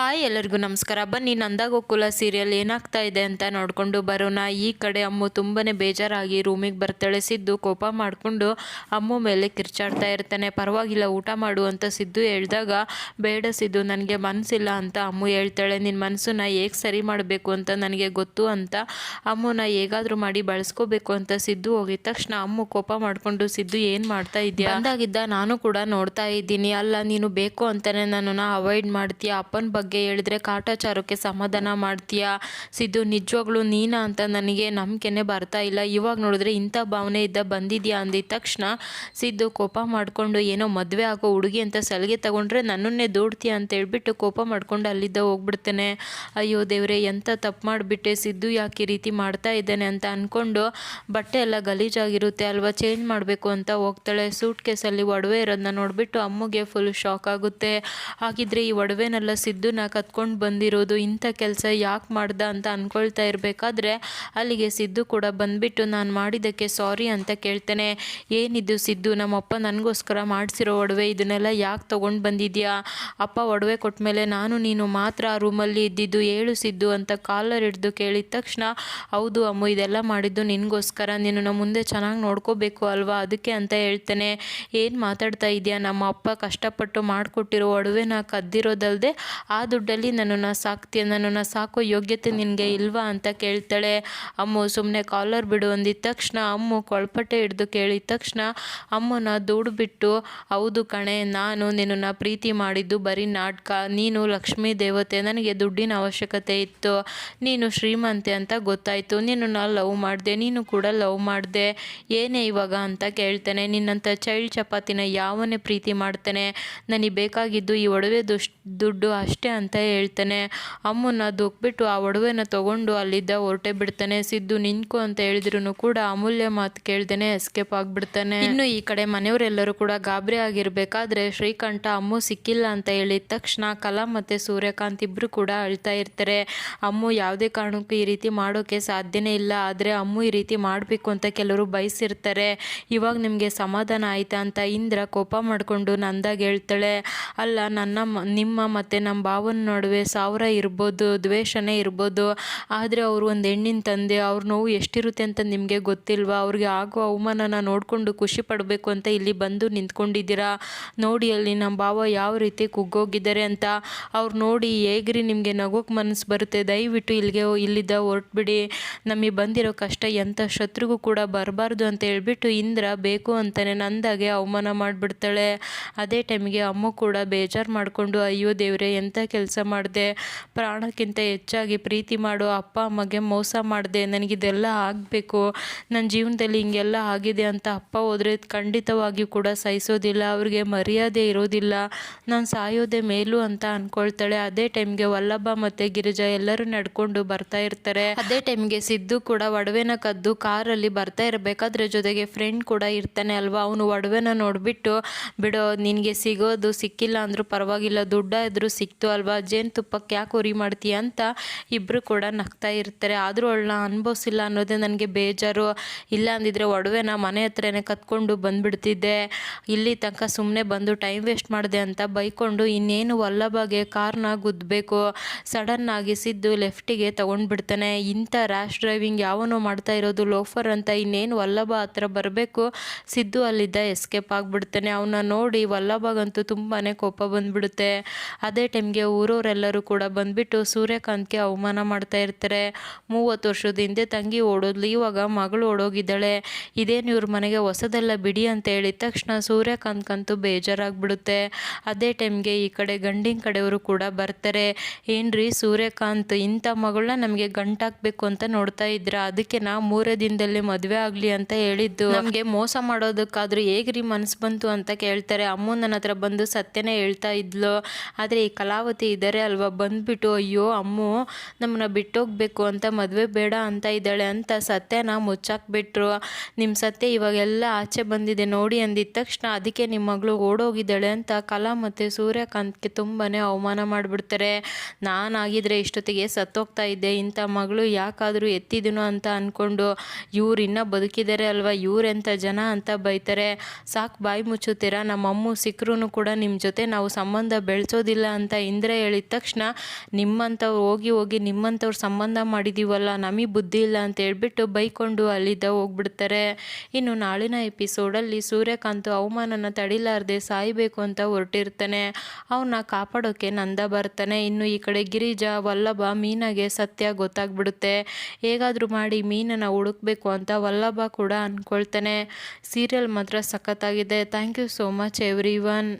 Hi ಎಲ್ಲರಿಗೂ ನಮಸ್ಕಾರ. ಬನ್ನಿ ನಂದಾಗೋಕುಲ ಸೀರಿಯಲ್ ಏನಾಗ್ತಾ ಇದೆ ಅಂತ ನೋಡಿಕೊಂಡು ಬರೋಣ. ಈ ಕಡೆ ಅಮ್ಮು ತುಂಬಾ ಬೇಜಾರಾಗಿ ರೂಮಿಗೆ ಬರ್ತಾಳೆ. ಸಿದ್ದು ಕೋಪ ಮಾಡಿಕೊಂಡು ಅಮ್ಮು ಮೇಲೆ ಕಿರ್ಚಾಡ್ತಾ ಇರ್ತಾನೆ. ಪರವಾಗಿಲ್ಲ, ಊಟ ಮಾಡು ಅಂತ ಸಿದ್ದು ಹೇಳಿದಾಗ, ಬೇಡ ಸಿದ್ದು, ನನಗೆ ಮನಸ್ಸಿಲ್ಲ ಅಂತ ಅಮ್ಮು ಹೇಳ್ತಾಳೆ. ನಿನ್ನ ಮನಸ್ಸನ್ನ ಹೇಗೆ ಸರಿ ಮಾಡಬೇಕು ಅಂತ ನನಗೆ ಗೊತ್ತು ಅಂತ ಅಮ್ಮನ ಹೇಗಾದರೂ ಮಾಡಿ ಬಳಸ್ಕೋಬೇಕು ಅಂತ ಸಿದ್ದು ಹೋಗಿದ ತಕ್ಷಣ ಅಮ್ಮು ಕೋಪ ಮಾಡಿಕೊಂಡು, ಸಿದ್ದು ಏನು ಮಾಡ್ತಾ ಇದೆಯಾ? ಅಂದಾಗಿದ್ದ ನಾನು ಕೂಡ ನೋಡ್ತಾ ಇದ್ದೀನಿ. ಅಲ್ಲ, ನೀನು ಬೇಕು ಅಂತಲೇ ನನ್ನನ್ನು ಅವಾಯ್ಡ್ ಮಾಡ್ತೀಯ? ಅಪ್ಪನ ಬಗ್ಗೆ ಹೇಳಿದ್ರೆ ಕಾಟಾಚಾರಕ್ಕೆ ಸಮಾಧಾನ ಮಾಡ್ತೀಯಾ? ಸಿದ್ದು, ನಿಜವಾಗ್ಲೂ ನೀನಾ ಅಂತ ನನಗೆ ನಂಬಿಕೆನೆ ಬರ್ತಾ ಇಲ್ಲ. ಇವಾಗ ನೋಡಿದ್ರೆ ಇಂಥ ಭಾವನೆ ಇದ್ದ ಬಂದಿದ್ಯಾ ಅಂದಿದ ತಕ್ಷಣ ಸಿದ್ದು ಕೋಪ ಮಾಡಿಕೊಂಡು, ಏನೋ ಮದುವೆ ಆಗೋ ಹುಡುಗಿ ಅಂತ ಸಲಿಗೆ ತಗೊಂಡ್ರೆ ನನ್ನನ್ನೇ ದೂಡ್ತೀಯ ಅಂತ ಹೇಳ್ಬಿಟ್ಟು ಕೋಪ ಮಾಡ್ಕೊಂಡು ಅಲ್ಲಿದ್ದ ಹೋಗ್ಬಿಡ್ತೇನೆ. ಅಯ್ಯೋ ದೇವ್ರೆ ಎಂಥ ತಪ್ಪು ಮಾಡಿಬಿಟ್ಟೆ? ಸಿದ್ದು ಯಾಕೆ ರೀತಿ ಮಾಡ್ತಾ ಇದ್ದಾನೆ ಅಂತ ಅಂದ್ಕೊಂಡು ಬಟ್ಟೆ ಎಲ್ಲ ಗಲೀಜಾಗಿರುತ್ತೆ ಅಲ್ವಾ? ಚೇಂಜ್ ಮಾಡಬೇಕು ಅಂತ ಹೋಗ್ತಾಳೆ. ಸೂಟ್ ಕೇಸಲ್ಲಿ ಒಡವೆ ಇರೋದನ್ನ ನೋಡಿಬಿಟ್ಟು ಅಮ್ಮಗೆ ಫುಲ್ ಶಾಕ್ ಆಗುತ್ತೆ. ಹಾಗಿದ್ರೆ ಈ ಒಡವೆನೆಲ್ಲ ಸಿದ್ದುನ ಕತ್ಕೊಂಡು ಬಂದಿರೋದು, ಇಂಥ ಕೆಲಸ ಯಾಕೆ ಮಾಡ್ದ ಅಂತ ಅಂದ್ಕೊಳ್ತಾ ಇರಬೇಕಾದ್ರೆ ಅಲ್ಲಿಗೆ ಸಿದ್ದು ಕೂಡ ಬಂದ್ಬಿಟ್ಟು, ನಾನು ಮಾಡಿದ್ದಕ್ಕೆ ಸಾರಿ ಅಂತ ಕೇಳ್ತೇನೆ. ಏನಿದು ಸಿದ್ದು? ನಮ್ಮಪ್ಪ ನನಗೋಸ್ಕರ ಮಾಡಿಸಿರೋ ಒಡವೆ ಇದನ್ನೆಲ್ಲ ಯಾಕೆ ತೊಗೊಂಡು ಬಂದಿದ್ಯಾ? ಅಪ್ಪ ಒಡವೆ ಕೊಟ್ಟ ಮೇಲೆ ನಾನು ನೀನು ಮಾತ್ರ ಆ ರೂಮಲ್ಲಿ ಇದ್ದಿದ್ದು ಏಳು ಸಿದ್ದು ಅಂತ ಕಾಲರ್ ಹಿಡಿದು ಕೇಳಿದ ತಕ್ಷಣ, ಹೌದು ಅಮ್ಮು, ಇದೆಲ್ಲ ಮಾಡಿದ್ದು ನಿನಗೋಸ್ಕರ. ನಮ್ಮ ಮುಂದೆ ಚೆನ್ನಾಗಿ ನೋಡ್ಕೋಬೇಕು ಅಲ್ವಾ? ಅದಕ್ಕೆ ಅಂತ ಹೇಳ್ತೇನೆ. ಏನು ಮಾತಾಡ್ತಾ ಇದೆಯಾ? ನಮ್ಮ ಅಪ್ಪ ಕಷ್ಟಪಟ್ಟು ಮಾಡಿಕೊಟ್ಟಿರೋ ಒಡವೆನ ಕದ್ದಿರೋದಲ್ಲದೆ ಆ ದುಡ್ಡಲ್ಲಿ ನನ್ನನ್ನು ಸಾಕ್ತೀಯ, ನನ್ನನ್ನು ಸಾಕೋ ಯೋಗ್ಯತೆ ನಿನಗೆ ಇಲ್ವಾ ಅಂತ ಕೇಳ್ತಾಳೆ. ಅಮ್ಮು ಸುಮ್ಮನೆ ಕಾಲರ್ ಬಿಡು ಅಂದಿದ್ದ ತಕ್ಷಣ ಅಮ್ಮು ಕೊಳ್ಪಟ್ಟೆ ಹಿಡ್ದು ಕೇಳಿದ ತಕ್ಷಣ ಅಮ್ಮನ ದುಡ್ಡು ಬಿಟ್ಟು, ಹೌದು ಕಣೆ, ನಾನು ನಿನ್ನನ್ನು ಪ್ರೀತಿ ಮಾಡಿದ್ದು ಬರೀ ನಾಟಕ. ನೀನು ಲಕ್ಷ್ಮೀ ದೇವತೆ, ನನಗೆ ದುಡ್ಡಿನ ಅವಶ್ಯಕತೆ ಇತ್ತು. ನೀನು ಶ್ರೀಮಂತೆ ಅಂತ ಗೊತ್ತಾಯಿತು. ನಿನ್ನನ್ನು ಲವ್ ಮಾಡಿದೆ, ನೀನು ಕೂಡ ಲವ್ ಮಾಡಿದೆ. ಏನೇ ಇವಾಗ ಅಂತ ಕೇಳ್ತೇನೆ. ನಿನ್ನಂಥ ಚೈಲ್ಡ್ ಚಪಾತಿನ ಯಾವನೇ ಪ್ರೀತಿ ಮಾಡ್ತೇನೆ. ನನಗೆ ಬೇಕಾಗಿದ್ದು ಈ ಒಡವೆ ದುಷ್, ದುಡ್ಡು ಅಷ್ಟೇ ಅಂತ ಹೇಳ್ತಾನೆ. ಅಮ್ಮನ ದುಕ್ಬಿಟ್ಟು ಆ ಒಡವೆನ ತಗೊಂಡು ಅಲ್ಲಿದ್ದ ಹೊರಟೆ ಬಿಡ್ತಾನೆ. ಸಿದ್ದು ನಿಂತು ಅಂತ ಹೇಳಿದ್ರು ಕೂಡ ಅಮೂಲ್ಯ ಮಾತು ಕೇಳ್ದೇನೆ ಎಸ್ಕೇಪ್ ಆಗಿಬಿಡ್ತಾನೆ. ಇನ್ನು ಈ ಕಡೆ ಮನೆಯವರೆಲ್ಲರೂ ಕೂಡ ಗಾಬರಿ ಆಗಿರ್ಬೇಕಾದ್ರೆ ಶ್ರೀಕಂಠ ಅಮ್ಮು ಸಿಕ್ಕಿಲ್ಲ ಅಂತ ಹೇಳಿದ ತಕ್ಷಣ ಕಲಾ ಮತ್ತು ಸೂರ್ಯಕಾಂತ್ ಇಬ್ಬರು ಕೂಡ ಅಳ್ತಾ ಇರ್ತಾರೆ. ಅಮ್ಮು ಯಾವುದೇ ಕಾರಣಕ್ಕೂ ಈ ರೀತಿ ಮಾಡೋಕೆ ಸಾಧ್ಯನೇ ಇಲ್ಲ. ಆದರೆ ಅಮ್ಮು ಈ ರೀತಿ ಮಾಡಬೇಕು ಅಂತ ಕೆಲವರು ಬಯಸಿರ್ತಾರೆ. ಇವಾಗ ನಿಮಗೆ ಸಮಾಧಾನ ಆಯ್ತಾ ಅಂತ ಇಂದ್ರ ಕೋಪ ಮಾಡಿಕೊಂಡು ನಂದಾಗ ಹೇಳ್ತಾಳೆ. ಅಲ್ಲ ನನ್ನ ನಿಮ್ಮ ಮತ್ತು ನಮ್ಮ ಭಾವನ ನಡುವೆ ಸಾವಿರ ಇರ್ಬೋದು, ದ್ವೇಷನೇ ಇರ್ಬೋದು, ಆದರೆ ಅವರು ಒಂದು ಹೆಣ್ಣಿನ ತಂದೆ, ಅವ್ರ ನೋವು ಎಷ್ಟಿರುತ್ತೆ ಅಂತ ನಿಮಗೆ ಗೊತ್ತಿಲ್ವಾ? ಅವ್ರಿಗೆ ಆಗೋ ಅವಮಾನನ ನೋಡಿಕೊಂಡು ಖುಷಿ ಪಡಬೇಕು ಅಂತ ಇಲ್ಲಿ ಬಂದು ನಿಂತ್ಕೊಂಡಿದ್ದೀರಾ? ನೋಡಿ ಅಲ್ಲಿ ನಮ್ಮ ಭಾವ ಯಾವ ರೀತಿ ಕುಗ್ಗೋಗಿದ್ದಾರೆ ಅಂತ. ಅವ್ರು ನೋಡಿ ಹೇಗ್ರಿ ನಿಮಗೆ ನಗೋಕ್ಕೆ ಮನಸ್ಸು ಬರುತ್ತೆ? ದಯವಿಟ್ಟು ಇಲ್ಲಿಗೆ ಇಲ್ಲಿದ್ದ ಹೊರಟ್ಬಿಡಿ. ನಮಗೆ ಬಂದಿರೋ ಕಷ್ಟ ಎಂಥ ಶತ್ರುಗೂ ಕೂಡ ಬರಬಾರ್ದು ಅಂತ ಹೇಳ್ಬಿಟ್ಟು ಇಂದ್ರ ಬೇಕು ಅಂತಲೇ ನಂದಾಗೆ ಅವಮಾನ ಮಾಡಿಬಿಡ್ತಾಳೆ. ಅದೇ ಟೈಮಿಗೆ ಅಮ್ಮ ಕೂಡ ಬೇಜಾರು ಮಾಡಿಕೊಂಡು, ಅಯ್ಯೋ ದೇವ್ರೆ ಎಂಥ ಕೆಲಸ ಮಾಡಿದೆ, ಪ್ರಾಣಕ್ಕಿಂತ ಹೆಚ್ಚಾಗಿ ಪ್ರೀತಿ ಮಾಡು ಅಪ್ಪ, ಅಮ್ಮಗೆ ಮೋಸ ಮಾಡಿದೆ, ನನಗಿದೆಲ್ಲ ಆಗಬೇಕು ನನ್ನ ಜೀವನದಲ್ಲಿ ಹಿಂಗೆಲ್ಲ ಆಗಿದೆ ಅಂತ ಅಪ್ಪ ಹೋದರೆ ಖಂಡಿತವಾಗಿಯೂ ಕೂಡ ಸಹಿಸೋದಿಲ್ಲ, ಅವ್ರಿಗೆ ಮರ್ಯಾದೆ ಇರೋದಿಲ್ಲ, ನಾನು ಸಾಯೋದೆ ಮೇಲು ಅಂತ ಅಂದ್ಕೊಳ್ತಾಳೆ ಅದೇ ಟೈಮ್ಗೆ ವಲ್ಲಭ ಮತ್ತು ಗಿರಿಜಾ ಎಲ್ಲರೂ ನಡ್ಕೊಂಡು ಬರ್ತಾ ಇರ್ತಾರೆ. ಅದೇ ಟೈಮ್ಗೆ ಸಿದ್ದು ಕೂಡ ಒಡವೆನ ಕದ್ದು ಕಾರಲ್ಲಿ ಬರ್ತಾ ಇರಬೇಕಾದ್ರೆ ಜೊತೆಗೆ ಫ್ರೆಂಡ್ ಕೂಡ ಇರ್ತಾನೆ ಅಲ್ವಾ? ಅವನು ಒಡವೆನ ನೋಡಿಬಿಟ್ಟು, ಬಿಡೋ, ನಿನಗೆ ಸಿಗೋದು ಸಿಕ್ಕಿಲ್ಲ ಅಂದರೂ ಪರವಾಗಿಲ್ಲ, ದುಡ್ಡ ಇದ್ರೂ ಸಿಕ್ತು ಜೇನುತುಪ್ಪಕ್ಕೆ ಯಾಕೆ ಉರಿ ಮಾಡ್ತೀಯ ಅಂತ ಇಬ್ಬರು ಕೂಡ ನಗ್ತಾ ಇರ್ತಾರೆ. ಆದರೂ ಅವಳನ್ನ ಅನುಭವಿಸಿಲ್ಲ ಅನ್ನೋದೇ ನನಗೆ ಬೇಜಾರು. ಇಲ್ಲ ಅಂದಿದ್ರೆ ಒಡವೆನ ಮನೆ ಹತ್ರನೇ ಕತ್ಕೊಂಡು ಬಂದುಬಿಡ್ತಿದ್ದೆ. ಇಲ್ಲಿ ತನಕ ಸುಮ್ಮನೆ ಬಂದು ಟೈಮ್ ವೇಸ್ಟ್ ಮಾಡಿದೆ ಅಂತ ಬೈಕೊಂಡು ಇನ್ನೇನು ವಲ್ಲಭಗೆ ಕಾರ್ನ ಗುದ್ದಬೇಕು ಸಡನ್ನಾಗಿ ಸಿದ್ದು ಲೆಫ್ಟಿಗೆ ತೊಗೊಂಡ್ಬಿಡ್ತಾನೆ. ಇಂಥ ರ್ಯಾಶ್ ಡ್ರೈವಿಂಗ್ ಯಾವನೋ ಮಾಡ್ತಾ ಇರೋದು ಲೋಫರ್ ಅಂತ ಇನ್ನೇನು ವಲ್ಲಭ ಹತ್ರ ಬರಬೇಕು? ಸಿದ್ದು ಅಲ್ಲಿದ್ದ ಎಸ್ಕೇಪ್ ಆಗಿಬಿಡ್ತಾನೆ. ಅವನ್ನ ನೋಡಿ ವಲ್ಲಭಗಂತೂ ತುಂಬಾ ಕೋಪ ಬಂದ್ಬಿಡುತ್ತೆ. ಅದೇ ಟೈಮ್ಗೆ ಊರವರೆಲ್ಲರೂ ಕೂಡ ಬಂದ್ಬಿಟ್ಟು ಸೂರ್ಯಕಾಂತ್ಗೆ ಅವಮಾನ ಮಾಡ್ತಾ ಇರ್ತಾರೆ. ಮೂವತ್ತು ವರ್ಷದ ಹಿಂದೆ ತಂಗಿ ಓಡೋದ್ಲು, ಇವಾಗ ಮಗಳು ಓಡೋಗಿದ್ದಾಳೆ. ಇದೇನು ಇವ್ರ ಮನೆಗೆ ಹೊಸದೆಲ್ಲ ಬಿಡಿ ಅಂತ ಹೇಳಿದ ತಕ್ಷಣ ಸೂರ್ಯಕಾಂತ್ಗಂತೂ ಬೇಜಾರಾಗ್ಬಿಡುತ್ತೆ. ಅದೇ ಟೈಮ್ಗೆ ಈ ಕಡೆ ಗಂಡಿನ ಕಡೆಯವರು ಕೂಡ ಬರ್ತಾರೆ. ಏನ್ರಿ ಸೂರ್ಯಕಾಂತ್, ಇಂಥ ಮಗಳನ್ನ ನಮಗೆ ಗಂಟಾಕ್ಬೇಕು ಅಂತ ನೋಡ್ತಾ ಇದ್ರ? ಅದಕ್ಕೆ ನಾ ಮೂರೇ ದಿನದಲ್ಲಿ ಮದುವೆ ಆಗಲಿ ಅಂತ ಹೇಳಿದ್ದು. ನಮಗೆ ಮೋಸ ಮಾಡೋದಕ್ಕಾದ್ರೂ ಹೇಗ್ರಿ ಮನಸ್ಸು ಬಂತು ಅಂತ ಕೇಳ್ತಾರೆ. ಅಮ್ಮ ನನ್ನ ಹತ್ರ ಬಂದು ಸತ್ಯನೇ ಹೇಳ್ತಾ ಇದ್ಲು. ಆದರೆ ಈ ಕಲಾವತಿ ಇದ್ದಾರೆ ಅಲ್ವಾ? ಬಂದ್ಬಿಟ್ಟು, ಅಯ್ಯೋ, ಅಮ್ಮು, ನಮ್ಮನ್ನ ಬಿಟ್ಟೋಗ್ಬೇಕು ಅಂತ ಮದುವೆ ಬೇಡ ಅಂತ ಇದ್ದಾಳೆ ಅಂತ ಸತ್ಯನ ಮುಚ್ಚಾಕ್ಬಿಟ್ರು. ನಿಮ್ಮ ಸತ್ಯ ಇವಾಗೆಲ್ಲ ಆಚೆ ಬಂದಿದೆ. ನೋಡಿ ಅಂದಿದ್ದ ತಕ್ಷಣ ಅದಕ್ಕೆ ನಿಮ್ಮ ಮಗಳು ಓಡೋಗಿದ್ದಾಳೆ ಅಂತ ಕಲಾ ಮತ್ತು ಸೂರ್ಯಕಾಂತ್ಗೆ ತುಂಬಾ ಅವಮಾನ ಮಾಡಿಬಿಡ್ತಾರೆ. ನಾನಾಗಿದ್ರೆ ಇಷ್ಟೊತ್ತಿಗೆ ಸತ್ತೋಗ್ತಾ ಇದ್ದೆ. ಇಂಥ ಮಗಳು ಯಾಕಾದರೂ ಎತ್ತಿದನು ಅಂತ ಅಂದ್ಕೊಂಡು ಇವ್ರು ಇನ್ನೂ ಬದುಕಿದ್ದಾರೆ ಅಲ್ವಾ? ಇವ್ರೆಂಥ ಜನ ಅಂತ ಬೈತಾರೆ. ಸಾಕು ಬಾಯಿ ಮುಚ್ಚುತ್ತೀರಾ? ನಮ್ಮ ಅಮ್ಮ ಸಿಕ್ಕರೂ ಕೂಡ ನಿಮ್ಮ ಜೊತೆ ನಾವು ಸಂಬಂಧ ಬೆಳೆಸೋದಿಲ್ಲ ಅಂತ ಇಂದ್ರ ಹೇಳಿದ ತಕ್ಷಣ, ನಿಮ್ಮಂಥವ್ರು ಹೋಗಿ ಹೋಗಿ ನಿಮ್ಮಂಥವ್ರು ಸಂಬಂಧ ಮಾಡಿದ್ದೀವಲ್ಲ ನಮಗೆ ಬುದ್ಧಿ ಇಲ್ಲ ಅಂತ ಹೇಳ್ಬಿಟ್ಟು ಬೈಕೊಂಡು ಅಲ್ಲಿದ್ದ ಹೋಗ್ಬಿಡ್ತಾರೆ. ಇನ್ನು ನಾಳಿನ ಎಪಿಸೋಡಲ್ಲಿ ಸೂರ್ಯಕಾಂತ್ ಅವಮಾನನ ತಡಿಲಾರ್ದೆ ಸಾಯಬೇಕು ಅಂತ ಹೊರಟಿರ್ತಾನೆ. ಅವನ್ನ ಕಾಪಾಡೋಕ್ಕೆ ನಂದ ಬರ್ತಾನೆ. ಇನ್ನು ಈ ಕಡೆ ಗಿರಿಜಾ, ವಲ್ಲಭ, ಮೀನಾಗೆ ಸತ್ಯ ಗೊತ್ತಾಗ್ಬಿಡುತ್ತೆ. ಹೇಗಾದರೂ ಮಾಡಿ ಮೀನನ್ನು ಹುಡುಕ್ಬೇಕು ಅಂತ ವಲ್ಲಭ ಕೂಡ ಅಂದ್ಕೊಳ್ತಾನೆ ಸೀರಿಯಲ್ ಮಾತ್ರ ಸಖತ್ತಾಗಿದೆ. Thank you so much everyone